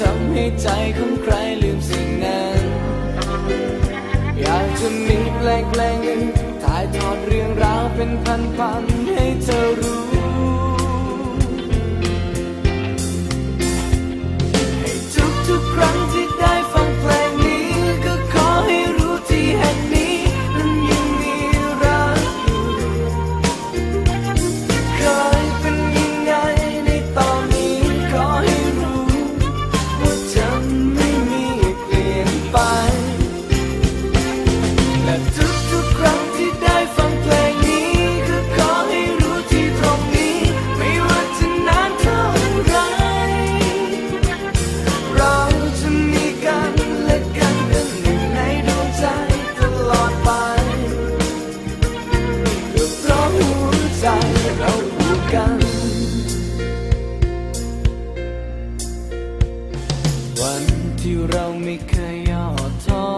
ทำให้ใจของใครลืมสิ่งนั้น อยากจะมีแปลงแปลงหนึ่งถ่ายทอดเรื่องราวเป็นพันพันๆ ที่เราไม่เคยย่อท้อ